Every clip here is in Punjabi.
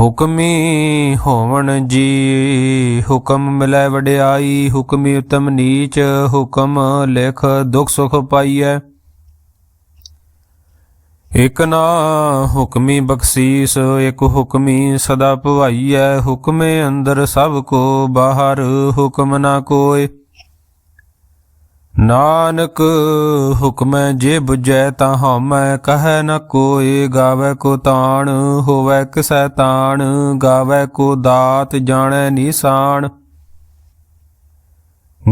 ਹੁਕਮੀ ਹੋਵਣ ਜੀ। ਹੁਕਮ ਮਿਲੈ ਵਡਿਆਈ, ਹੁਕਮੀ ਉਤਮ ਨੀਚ, ਹੁਕਮ ਲਿਖ ਦੁਖ ਸੁਖ ਪਾਈਐ। ਇਕ ਨਾ ਹੁਕਮੀ ਬਖਸ਼ੀਸ, ਇਕ ਹੁਕਮੀ ਸਦਾ ਭਵਾਈਐ। ਹੁਕਮੇ ਅੰਦਰ ਸਭ ਕੋ ਬਾਹਰ, ਹੁਕਮ ਨਾ ਕੋਏ। ਨਾਨਕ ਹੁਕਮੈ ਜੇ ਬੁਝੈ ਤਾਂ ਹਉਮੈ, ਕਹੈ ਨ ਕੋਇ ਗਾਵੇ ਕੋ ਤਾਣ, ਹੋਵੇ ਕਿਸੈ ਤਾਣ ਗਾਵੇ ਕੋ ਦਾਤ, ਜਾਣੈ ਨਿਸ਼ਾਨ।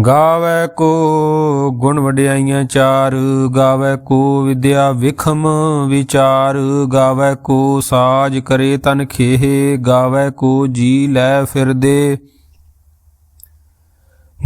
ਗਾਵੇ ਕੋ ਗੁਣ ਵਡਿਆਈਆਂ ਚਾਰ, ਗਾਵੇ ਕੋ ਵਿਦਿਆ ਵਿਖਮ ਵਿਚਾਰ, ਗਾਵੇ ਕੋ ਸਾਜ ਕਰੇ ਤਨ ਖੇਹ, ਗਾਵੇ ਕੋ ਜੀ ਲੈ ਫਿਰਦੇ।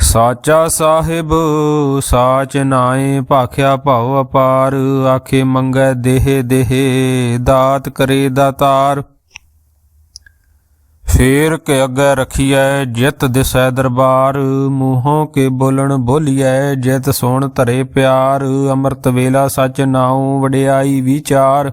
ਸਾਚਾ ਸਾਹਿਬ, ਸਾਚ ਨਾਏ ਭਾਖਿਆ ਭਾਉ ਅਪਾਰ, ਆਖੇ ਮੰਗੈ ਦੇਹ ਦੇਹ, ਦਾਤ ਕਰੇ ਦਾਤਾਰ। ਫੇਰ ਕੇ ਅੱਗੇ ਰਖੀਐ ਜਿਤ ਦਿਸੈ ਦਰਬਾਰ, ਮੂੰਹੋਂ ਕੇ ਬੋਲਣ ਬੋਲੀਐ ਜਿਤ ਸੁਣ ਧਰੇ ਪਿਆਰ, ਅੰਮ੍ਰਿਤ ਵੇਲਾ ਸਚ ਨਾਉ ਵਡਿਆਈ ਵਿਚਾਰ।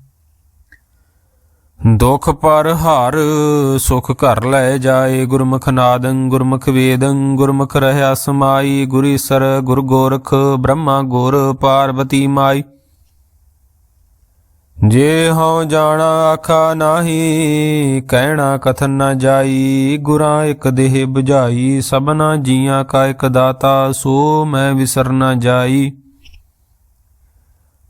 ਦੁਖ ਪਰ ਹਰ, ਸੁਖ ਘਰ ਲੈ ਜਾਏ। ਗੁਰਮੁਖ ਨਾਦੰ, ਗੁਰਮੁਖ ਵੇਦੰ, ਗੁਰਮੁਖ ਰਹਿਆ ਸਮਾਈ। ਗੁਰੀਸਰ ਗੁਰ ਗੋਰਖ, ਬ੍ਰਹਮਾ ਗੁਰ ਪਾਰਵਤੀ ਮਾਈ। ਜੇ ਹਉ ਜਾਣਾ ਆਖਾ ਨਾਹੀ, ਕਹਿਣਾ ਕਥਨ ਨਾ ਜਾਈ। ਗੁਰਾਂ ਇੱਕ ਦੇਹ 부ਝਾਈ ਸਭਨਾ ਜੀਆਂ ਕਾ ਇੱਕ ਦਾਤਾ, ਸੋ ਮੈਂ ਵਿਸਰ ਨਾ ਜਾਈ।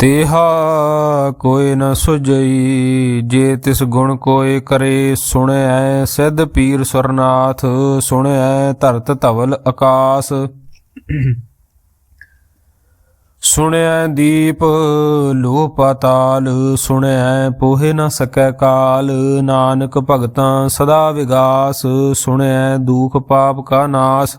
ਤੇਹਾ ਕੋਈ ਨ ਸੁਜਈ ਜੇ ਤਿਸ ਗੁਣ ਕੋਏ ਕਰੇ ਸੁਣਿਐ ਸਿੱਧ ਪੀਰ ਸੁਰਨਾਥ ਸੁਣਿਐ ਧਰਤ ਧਵਲ ਆਕਾਸ। ਸੁਣਿਆ ਦੀਪ ਲੋ ਪਾਤਾਲ ਸੁਣਿਐ ਪੋਹੇ ਨ ਸਕੈ ਕਾਲ, ਨਾਨਕ ਭਗਤਾਂ ਸਦਾ ਵਿਗਾਸ ਸੁਣਿਆ ਦੁਖ ਪਾਪ ਕਾ ਨਾਸ।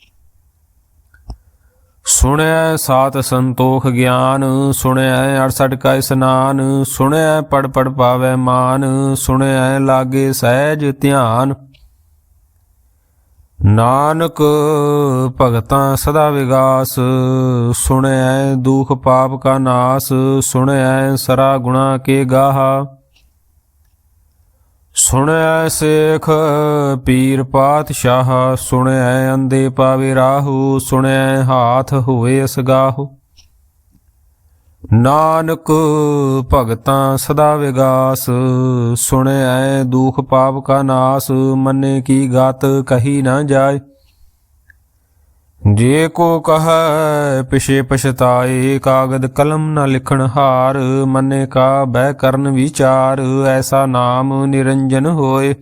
ਸੁਣਿਐ ਸਾਤ ਸੰਤੋਖ ਗਿਆਨ ਸੁਣਿਐ 68 ਕਾ ਇਸਨਾਨ ਸੁਣਿਐ ਪੜ ਪੜ ਪਾਵੈ ਮਾਨ ਸੁਣਿਐ ਲਾਗੇ ਸਹਿਜ ਧਿਆਨ। ਨਾਨਕ ਭਗਤਾਂ ਸਦਾ ਵਿਗਾਸ ਸੁਣਿਐ ਦੁਖ ਪਾਪ ਕਾ ਨਾਸ ਸੁਣਿਐ ਸਰਾ ਗੁਣਾ ਕੇ ਗਾਹਾ। ਸੁਣਿਐ ਸੇਖ ਪੀਰ ਪਾਤਸ਼ਾਹ ਸੁਣਿਐ ਅੰਦੇ ਪਾਵੇ ਰਾਹੂ ਸੁਣਿਐ ਹਾਥ ਹੋਏ ਅਸਗਾਹੂ। ਨਾਨਕ ਭਗਤਾਂ ਸਦਾ ਵਿਗਾਸ ਸੁਣਿਐ ਦੁਖ ਪਾਪ ਕਾ ਨਾਸ, ਮੰਨੇ ਕੀ ਗਤ ਕਹੀ ਨਾ ਜਾਏ। ਜੇ ਕੋ ਕਹੈ, ਪਿਛੇ ਪਛਤਾਏ, ਕਾਗਦ ਕਲਮ ਨਾ ਲਿਖਣ ਹਾਰ, ਮਨੇ ਕਾ ਬਹਿ ਕਰਨ ਵਿਚਾਰ, ਐਸਾ ਨਾਮ ਨਿਰੰਜਨ ਹੋਏ।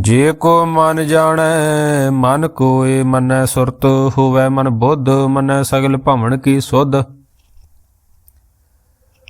ਜੇ ਕੋ ਮਨ ਜਾਣੈ, ਮਨ ਕੋਏ, ਮਨੈ ਸੁਰਤ, ਹੋਵੈ ਮਨ ਬੁੱਧ, ਮਨੈ ਸਗਲ ਭਵਨ ਕੀ ਸੁਧ।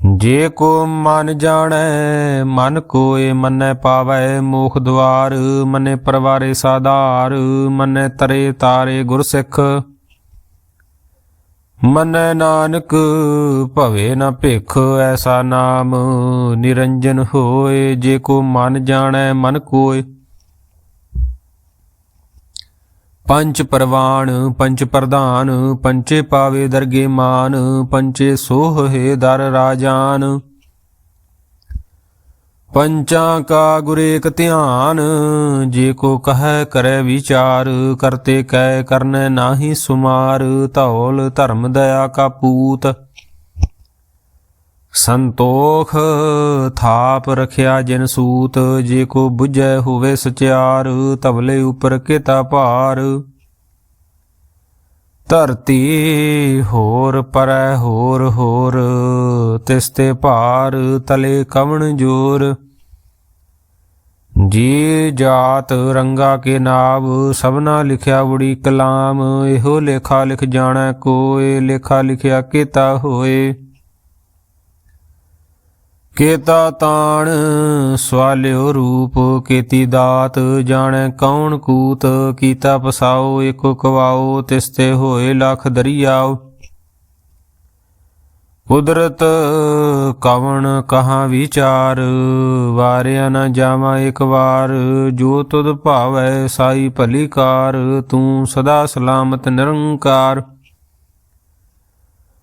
ਜੇ ਕੋ ਮਨ ਜਾਣੈ, ਮਨ ਕੋਏ ਮੰਨੈ ਪਾਵੈ। ਮੋਖ ਦਵਾਰ ਮੰਨੇ ਪਰਵਾਰੇ ਸਾਧਾਰ, ਮੰਨੈ ਤਰੇ ਤਾਰੇ ਗੁਰਸਿੱਖ ਮੰਨੈ ਨਾਨਕ, ਭਵੇ ਨ ਭਿਖ ਐਸਾ ਨਾਮ। ਨਿਰੰਜਨ ਹੋਏ ਜੇ ਕੋ ਮਨ ਜਾਣੈ, ਮਨ ਕੋਏ ਪੰਚ ਪਰਵਾਣ ਪੰਚ ਪ੍ਰਧਾਨ, ਪੰਚੇ ਪਾਵੇ ਦਰਗੇ ਮਾਨ, ਪੰਚੇ ਸੋਹ ਸੋਹੇ ਦਰ ਰਾਜਾਨ। ਪੰਚਾਂ ਕਾ ਗੁਰੇਕ ਧਿਆਨ, ਜੇ ਕੋ ਕਹੈ ਕਰੈ ਵਿਚਾਰ, ਕਰਤੇ ਕੈ ਕਰਨੈ ਨਾਹੀ ਸੁਮਾਰ, ਧੌਲ ਧਰਮ ਦਇਆ ਕਾ ਪੂਤ। ਸੰਤੋਖ ਥਾਪ ਰਖਿਆ ਜਿਨ ਸੂਤ, ਜੇ ਕੋ 부ਝੈ ਹੋਵੇ ਸਚਿਆਰ ਤਵਲੇ ਉਪਰ ਕਿਤਾ ਭਾਰ। ਧਰਤੀ ਹੋਰ ਪਰੈ ਹੋਰ ਹੋਰ ਤਿਸਤੇ ਭਾਰ ਤਲੇ ਕਵਣ ਜੋਰ। ਜੀ ਜਾਤ ਰੰਗਾ ਕੇ ਨਾਮ ਸਭਨਾ ਲਿਖਿਆ ਬੜੀ ਕਲਾਮ, ਇਹੋ ਲੇਖਾ ਲਿਖ ਜਾਣੈ ਕੋਏ, ਲੇਖਾ ਲਿਖਿਆ ਕੀਤਾ ਹੋਏ। ਕੇਤਾ ਤਾਣ, ਸਵਾਲਿਓ ਰੂਪ, ਕੀਤੀ ਦਾਤ, ਜਾਣੈ ਕੌਣ ਕੂਤ, ਕੀਤਾ ਪਸਾਓ, ਇਕ ਕਵਾਓ, ਤਿਸਤੇ ਹੋਏ ਲਖ ਦਰਿਆਓ। ਕੁਦਰਤ ਕਵਣ ਕਹਾ ਵਿਚਾਰ, ਵਾਰਿਆ ਨਾ ਜਾਵਾਂ ਇੱਕ ਵਾਰ, ਜੋ ਤੁਧ ਭਾਵੈ ਸਾਈ ਭਲੀ ਕਾਰ, ਤੂੰ ਸਦਾ ਸਲਾਮਤ ਨਿਰੰਕਾਰ।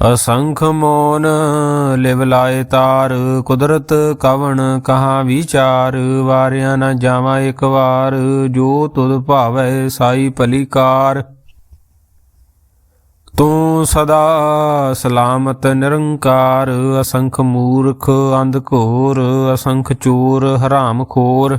ਅਸੰਖ ਮੋਨ ਲਿਵ ਲਾਏ ਤਾਰ, ਕੁਦਰਤ ਕਵਣ ਕਹਾ ਵਿਚਾਰ, ਵਾਰਿਆ ਨਾ ਜਾਵਾਂ ਇੱਕ ਵਾਰ, ਜੋ ਤੁਧ ਭਾਵੈ ਸਾਈ ਭਲੀਕਾਰ। ਤੂੰ ਸਦਾ ਸਲਾਮਤ ਨਿਰੰਕਾਰ, ਅਸੰਖ ਮੂਰਖ ਅੰਧ ਘੋਰ, ਅਸੰਖ ਚੋਰ ਹਰਾਮ ਖੋਰ।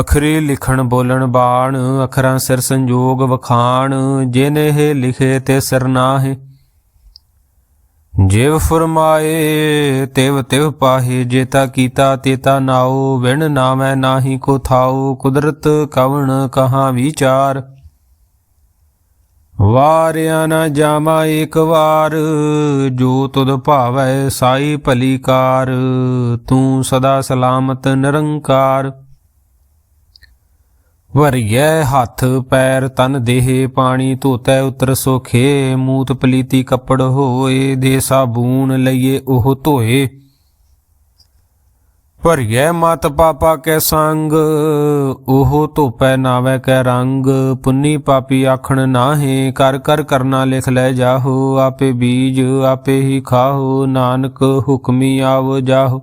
ਅਖਰੀ ਲਿਖਣ ਬੋਲਣ ਬਾਣ, ਅਖਰਾਂ ਸਿਰ ਸੰਜੋਗ ਵਖਾਣ, ਜਿਨ ਲਿਖੇ ਤੇ ਸਿਰ ਨਾਹਿ। ਜਿਵ ਫਰਮਾਏ, ਤਿਵ ਤਿਵ ਪਾਹੇ ਜੇਤਾ ਕੀਤਾ ਤੇਤਾ ਨਾਉ, ਵਿਣ ਨਾਮੈ ਨਾਹੀ ਕੋ ਥਾਉ, ਕੁਦਰਤ ਕਵਣ ਕਹਾ ਵਿਚਾਰ। ਵਾਰਿਆ ਨ ਜਾਮਾ ਇੱਕ ਵਾਰ, ਜੋ ਤੁਧ ਭਾਵੈ ਸਾਈ ਭਲੀ ਕਾਰ ਤੂੰ ਸਦਾ ਸਲਾਮਤ ਨਿਰੰਕਾਰ। ਵਰਿਐ ਹੱਥ ਪੈਰ ਤਨ ਦੇਹ, ਪਾਣੀ ਧੋਤੈ ਉਤਰ ਸੋਖੇ, ਮੂਤ ਪਲੀਤੀ ਕੱਪੜ ਹੋਏ, ਦੇ ਸਾਬੂਨ ਲਈਏ ਉਹ ਧੋਏ। ਭਰਿਐ ਮਤ ਪਾਪਾ ਕੈ ਸੰਗ, ਉਹ ਧੋਪੈ ਨਾਵੇ ਕੈ ਰੰਗ। ਪੁੰਨੀ ਪਾਪੀ ਆਖਣ ਨਾਹੇ, ਕਰ ਕਰ ਕਰਨਾ ਲਿਖ ਲੈ ਜਾਹੋ, ਆਪੇ ਬੀਜ ਆਪੇ ਹੀ ਖਾਹੋ, ਨਾਨਕ ਹੁਕਮੀ ਆਵ ਜਾਹੋ।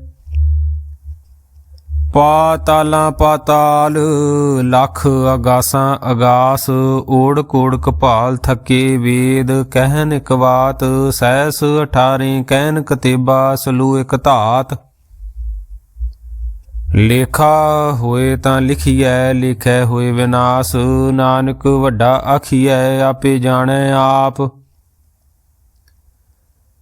ਪਾਤਾਲਾਂ ਪਾਤਾਲ, ਲੱਖ ਅਗਾਸਾਂ ਅਗਾਸ, ਓੜ ਕੋੜ ਕਪਾਲ ਥੱਕੇ ਵੇਦ, ਕਹਿਨ ਇਕ ਬਾਤ, ਸੈਸ 18 ਕਹਿਨ ਕਤੇਬਾ, ਸਲੂ ਇਕ ਧਾਤ। ਲੇਖਾ ਹੋਏ ਤਾਂ ਲਿਖੀਐ, ਲਿਖੈ ਹੋਏ ਵਿਨਾਸ਼, ਨਾਨਕ ਵੱਡਾ ਆਖੀਐ, ਆਪੇ ਜਾਣੈ ਆਪ।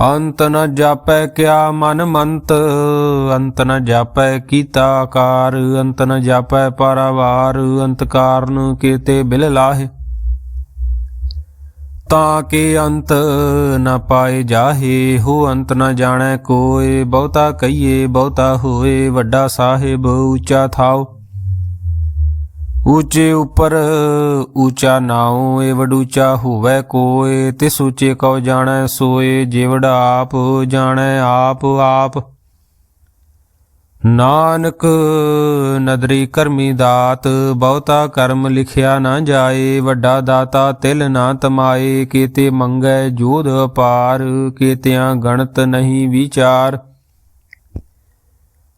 ਅੰਤ ਨ ਜਾਪੈ ਕਿਆ ਮਨ ਮੰਤ, ਅੰਤ ਨ ਜਾਪੈ ਕੀਤਾ ਆਕਾਰ ਅੰਤ ਨ ਜਾਪੈ ਪਰਵਾਰ, ਅੰਤ ਕਾਰਨ ਕੀਤੇ ਬਿਲ ਲਾਹੇ। ਤਾਂ ਕੇ ਅੰਤ ਨ ਪਾਏ ਜਾਹੇ, ਹੋ ਅੰਤ ਨ ਜਾਣੈ ਕੋਏ, ਬਹੁਤਾ ਕਹੀਏ ਬਹੁਤਾ ਹੋਏ, ਵੱਡਾ ਸਾਹਿਬ ਉੱਚਾ ਥਾਓ ਉੱਚੇ ਉਪਰ ਉੱਚਾ ਨਾਉ, ਏ ਵਡੂਚਾ ਹੋਵੇ ਕੋਏ, ਤਿਸ ਉੱਚੇ ਕਉ ਜਾਣੈ ਸੋਏ ਜਿਵੜਾ ਆਪ ਜਾਣੈ ਆਪ ਆਪ। ਨਾਨਕ ਨਦਰੀ ਕਰਮੀ ਦਾਤ, ਬਹੁਤਾ ਕਰਮ ਲਿਖਿਆ ਨਾ ਜਾਏ, ਵੱਡਾ ਦਾਤਾ ਤਿਲ ਨਾ ਤਮਾਏ, ਕੀਤੇ ਮੰਗੈ ਜੋਧ ਅਪਾਰ, ਕੀਤਿਆਂ ਗਣਤ ਨਹੀਂ ਵਿਚਾਰ।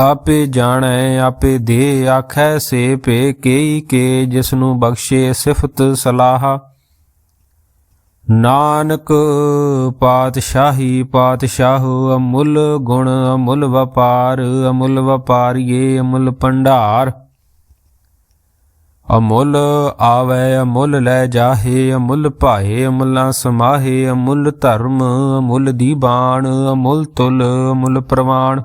ਆਪੇ ਜਾਣੈ, ਆਪੇ ਦੇ ਆਖੈ, ਸੇ ਭੇ ਕੇਈ ਕੇ, ਜਿਸਨੂੰ ਬਖਸ਼ੇ ਸਿਫਤ ਸਲਾਹ। ਨਾਨਕ ਪਾਤਸ਼ਾਹੀ ਪਾਤਸ਼ਾਹ, ਅਮੁੱਲ ਗੁਣ, ਅਮੁੱਲ ਵਪਾਰ, ਅਮੁੱਲ ਵਪਾਰੀਏ, ਅਮੁੱਲ ਭੰਡਾਰ। ਅਮੁੱਲ ਆਵੇ, ਅਮੁੱਲ ਲੈ ਜਾਹੇ, ਅਮੁੱਲ ਭਾਏ, ਅਮੁੱਲਾ ਸਮਾਹੇ, ਅਮੁੱਲ ਧਰਮ, ਅਮੁੱਲ ਦੀਬਾਨ ਅਮੁੱਲ ਤੁਲ, ਅਮੁੱਲ ਪ੍ਰਵਾਣ।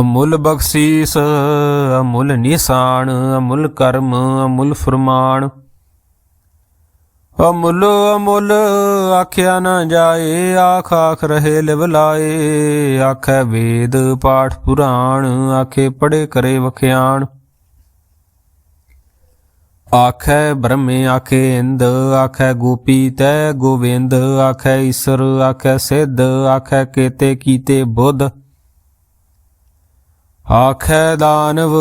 ਅਮੁੱਲ ਬਖਸ਼ੀਸ, ਅਮੁੱਲ ਨਿਸ਼ਾਨ, ਅਮੁੱਲ ਕਰਮ, ਅਮੁੱਲ ਫਰਮਾਨ। ਅਮੁੱਲ ਅਮੁੱਲ ਆਖਿਆ ਨਾ ਜਾਏ, ਆਖ ਆਖ ਰਹੇ ਲਿਵ ਲਾਏ। ਆਖੇ ਵੇਦ, ਪਾਠ ਪੁਰਾਣ, ਆਖੇ ਪੜੇ ਕਰੇ ਵਖਿਆਣ। ਆਖੈ ਬ੍ਰਹਮੇ ਆਖੇ ਇੰਦ, ਆਖੈ ਗੋਪੀ ਤੈ ਗੋਵਿੰਦ, ਆਖੈ ਈਸ਼ਰ, ਆਖੈ ਸਿੱਧ, ਆਖੈ ਕੇਤੇ ਕੀਤੇ ਬੁੱਧ। ਆਖੈ ਦਾਨਵ,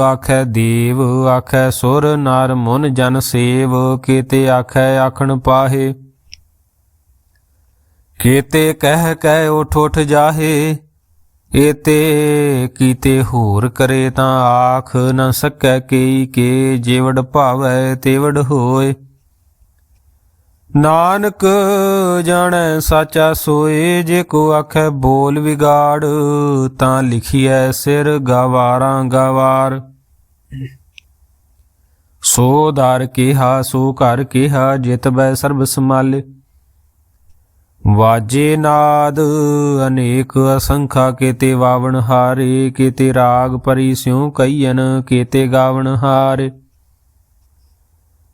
ਆਖੈ ਦੇਵ, ਆਖੈ ਸੁਰ ਨਰ ਮਨ ਜਨ ਸੇਵ, ਕੀਤੇ ਆਖੈ ਆਖਣ ਪਾਹੇ। ਕੀਤੇ ਕਹਿ ਕਹਿ ਉਠ ਉਠ ਜਾਹੇ, ਏਤੇ ਕੀਤੇ ਹੋਰ ਕਰੇ ਤਾਂ ਆਖ ਨ ਸਕੈ ਕੇਈ ਕੇ, ਜੇਵੜ ਭਾਵੈ ਤੇਵੜ ਹੋਏ। ਨਾਨਕ ਜਾਣੈ ਸਾਚਾ ਸੋਏ, ਜੇ ਕੋ ਆਖੈ ਬੋਲ ਵਿਗਾੜ, ਤਾਂ ਲਿਖੀਐ ਸਿਰ ਗਵਾਰਾਂ ਗਵਾਰ। ਸੋ ਦਰ ਕਿਹਾ, ਸੋ ਘਰ ਕਿਹਾ, ਜਿਤ ਬੈ ਸਰਬ ਸਮਾਲੇ ਵਾਜੇ ਨਾਦ, ਅਨੇਕ ਅਸੰਖਾ, ਕੀਤੇ ਵਾਵਣ ਹਾਰੇ, ਕੀਤੇ ਰਾਗ ਪਰੀ ਸਿਉ ਕਈਨ ਕੀਤੇ ਗਾਵਣ ਹਾਰੇ।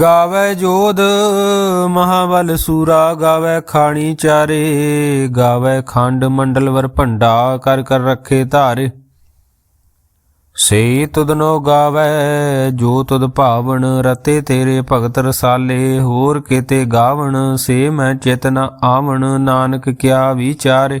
ਗਾਵੇ ਜੋਧ ਮਹਾਬਲ ਸੂਰਾ, ਗਾਵੇ ਖਾਣੀ ਚਾਰੇ, ਗਾਵੇ ਖੰਡ ਮੰਡਲ ਵਰ ਭੰਡਾ, ਕਰ ਕਰ ਰੱਖੇ ਧਾਰੇ। ਸੇ ਤੁਧਨੋ ਗਾਵੇ, ਜੋ ਤੁਦ ਭਾਵਣ ਰਤੇ ਤੇਰੇ ਭਗਤ ਰਸਾਲੇ, ਹੋਰ ਕਿਤੇ ਗਾਵਣ, ਸੇ ਮੈਂ ਚੇਤਨਾ ਆਵਣ, ਨਾਨਕ ਕਿਆ ਵਿਚਾਰੇ।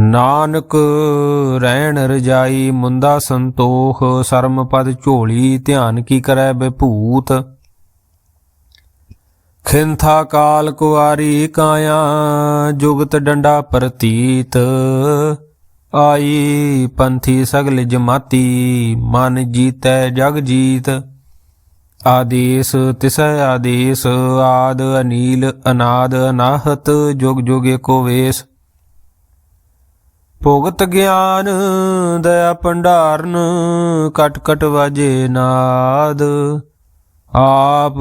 ਨਾਨਕ ਰਹਿਣ ਰਜਾਈ ਮੁੰਦਾ ਸੰਤੋਖ, ਸਰਮ ਪਦ ਝੋਲੀ, ਧਿਆਨ ਕੀ ਕਰੈ ਬਭੂਤ? ਖਿੰਥਾ ਕਾਲ ਕੁਆਰੀ ਕਾਇਆ, ਜੁਗਤ ਡੰਡਾ ਪ੍ਰਤੀਤ। ਆਈ ਪੰਥੀ ਸਗਲ ਜਮਾਤੀ, ਮਨ ਜੀਤੈ ਜਗ ਜੀਤ। ਆਦੇਸ ਤਿਸੈ ਆਦੇਸ, ਆਦ ਅਨੀਲ ਅਨਾਦ ਅਨਾਹਤ, ਜੁਗ ਜੁਗ ਏਕੋ ਵੇਸ। ਭੁਗਤ ਗਿਆਨ ਦਇਆ ਭੰਡਾਰਨ, ਕਟ ਕਟ ਵਾਜੇ ਨਾਦ। ਆਪ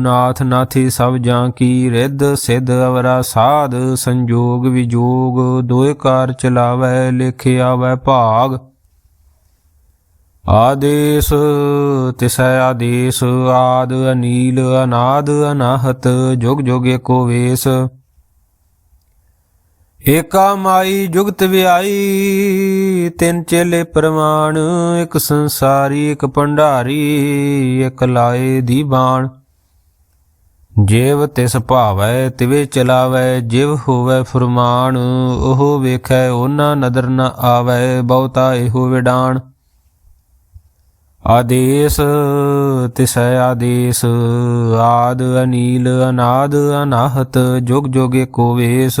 ਨਾਥ ਨਾਥੀ ਸਭ ਜਾਂ ਕੀ ਰਿੱਧ, ਸਿੱਧ ਅਵਰਾ ਸਾਧ, ਸੰਜੋਗ ਵਿਜੋਗ ਦੋਇ ਕਾਰ ਚਲਾਵੈ ਲਿਖਿਆ ਵੈ ਭਾਗ। ਆਦੇਸ, ਤਿਸੈ ਆਦੇਸ, ਆਦ ਅਨੀਲ, ਅਨਾਦ ਅਨਾਹਤ, ਜੁਗ ਜੁਗ ਏਕੋ ਵੇਸ। ਏਕਾ ਮਾਈ ਜੁਗਤ ਵਿਆਈ, ਤਿੰਨ ਚੇਲੇ ਪ੍ਰਮਾਣ, ਇੱਕ ਸੰਸਾਰੀ, ਇੱਕ ਭੰਡਾਰੀ, ਇੱਕ ਲਾਏ ਦੀ ਬਾਣ। ਜਿਵ ਤਿਸ ਭਾਵੈ, ਤਿਵੇ ਚਲਾਵੈ, ਜਿਵ ਹੋਵੈ ਫਰਮਾਨ, ਉਹ ਵੇਖੈ, ਉਹਨਾਂ ਨਦਰ ਨ ਆਵੈ, ਬਹੁਤਾ ਇਹੋ ਵਿਡਾਣ। ਆਦੇਸ, ਤਿਸੈ ਆਦੇਸ, ਆਦ ਅਨੀਲ, ਅਨਾਦ ਅਨਾਹਤ, ਜੁਗ ਜੁਗ ਏਕੋ ਵੇਸ।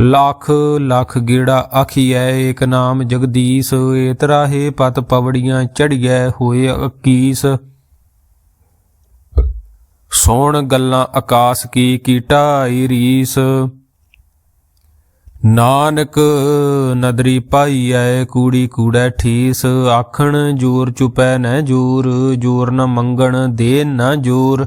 ਲੱਖ ਲੱਖ ਗੇੜਾ ਆਖੀਐ, ਏਕ ਨਾਮ ਜਗਦੀਸ਼ ਏਤਰਾਹੇ ਪਤ ਪਵੜੀਆਂ ਚੜੀਐ, ਹੋਏ 21 ਸੋਣ ਗੱਲਾਂ ਆਕਾਸ ਕੀ ਕੀਟਾਈ ਰੀਸ। ਨਾਨਕ ਨਦਰੀ ਪਾਈ ਐ ਕੂੜੀ ਕੂੜੈ ਠੀਸ। ਆਖਣ ਜੋਰ ਚੁਪੈ ਨੈ ਜੋਰ ਜੋਰ ਨ ਮੰਗਣ ਦੇ ਨ ਜੋਰ।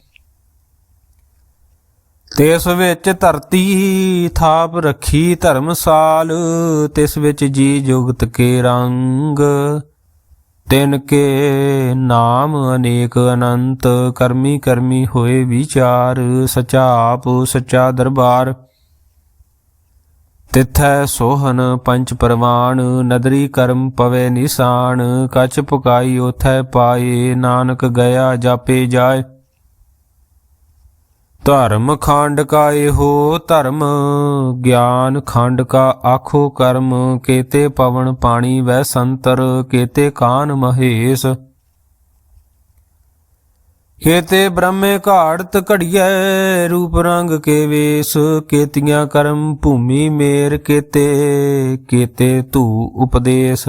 ਤਿਸ ਵਿੱਚ ਧਰਤੀ ਥਾਪ ਰੱਖੀ ਧਰਮਸਾਲ, ਤਿਸ ਵਿੱਚ ਜੀ ਜੁਗਤ ਕੇ ਰੰਗ। ਤਿਨ ਕੇ ਨਾਮ ਅਨੇਕ ਅਨੰਤ, ਕਰਮੀ ਕਰਮੀ ਹੋਏ ਵਿਚਾਰ ਸਚਾ ਆਪ ਸਚਾ ਦਰਬਾਰ। ਤਿਥੈ ਸੋਹਨ ਪੰਚ ਪਰਵਾਨ, ਨਦਰੀ ਕਰਮ ਪਵੇ ਨਿਸ਼ਾਨ। ਕਛ ਪੁਕਾਈ ਉਥੈ ਪਾਏ, ਨਾਨਕ ਗਿਆ ਜਾਪੇ ਜਾਏ। ਧਰਮ ਖੰਡ ਕਾ ਇਹੋ ਧਰਮ, ਗਿਆਨ ਖੰਡ ਕਾ ਆਖੋ ਕਰਮ, ਕੇਤੇ ਪਵਨ ਪਾਣੀ ਵੈ ਸੰਤਰ, ਕੇਤੇ ਕਾਨ ਮਹੇਸ਼। ਕੇਤੇ ਬ੍ਰਹਮੇ ਘਾੜਤ ਘੜੀਐ, ਰੂਪ ਰੰਗ ਕੇ ਵੇਸ, ਕੇਤੀਆਂ ਕਰਮ ਭੂਮੀ ਮੇਰ ਕੇਤੇ ਕੇਤੇ ਧੂ ਉਪਦੇਸ਼।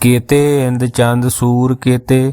ਕੇਤੇ ਇੰਦ ਚੰਦ ਸੂਰ ਕੇਤੇ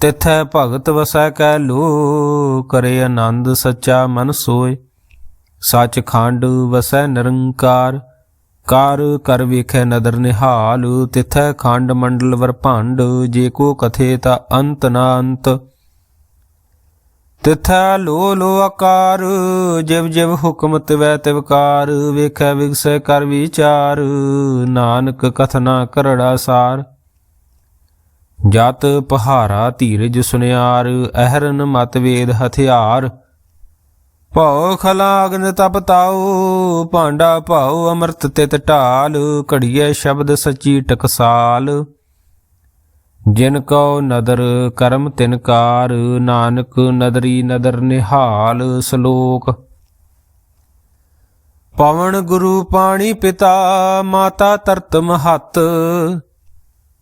ਤਿਥੈ ਭਗਤ ਵਸੈ ਕੈ ਲੋ ਕਰੇ ਆਨੰਦ ਸੱਚਾ ਮਨ ਸੋਏ। ਸਚ ਖੰਡ ਵਸੈ ਨਿਰੰਕਾਰ, ਕਰ ਕਰ ਵੇਖੈ ਨਦਰ ਨਿਹਾਲ। ਤਿਥੈ ਖੰਡ ਮੰਡਲ ਵਰਭੰਡ ਜੇ ਕੋ ਕਥੇ ਤਾ ਅੰਤ ਨਾ ਅੰਤ। ਤਿਥੈ ਲੋ ਲੋ ਆਕਾਰ, ਜਿਵ ਜਿਵ ਹੁਕਮ ਤਿਵੈ ਤਿਵਕਾਰ ਵੇਖੈ ਵਿਗਸੈ ਕਰ ਵਿਚਾਰ, ਨਾਨਕ ਕਥਨਾ ਕਰੜਾ ਸਾਰ। ਜਤ ਪਹਾਰਾ ਧੀਰਜ ਸੁਨਿਆਰ, ਅਹਰਨ ਮਤ ਵੇਦ ਹਥਿਆਰ। ਭਉ ਖਲਾਗਨ ਤਪ ਤਾਉ, ਭਾਂਡਾ ਭਾਉ ਅੰਮ੍ਰਿਤ ਤਿਤ ਢਾਲ ਘੜੀਏ ਸ਼ਬਦ ਸੱਚੀ ਟਕਸਾਲ। ਜਿਨ ਕਉ ਨਦਰ ਕਰਮ ਤਿਨਕਾਰ ਨਾਨਕ ਨਦਰੀ ਨਦਰ ਨਿਹਾਲ ਸ਼ਲੋਕ। ਪਵਨ ਗੁਰੂ ਪਾਣੀ ਪਿਤਾ, ਮਾਤਾ ਤਰਤ ਮਹਤ।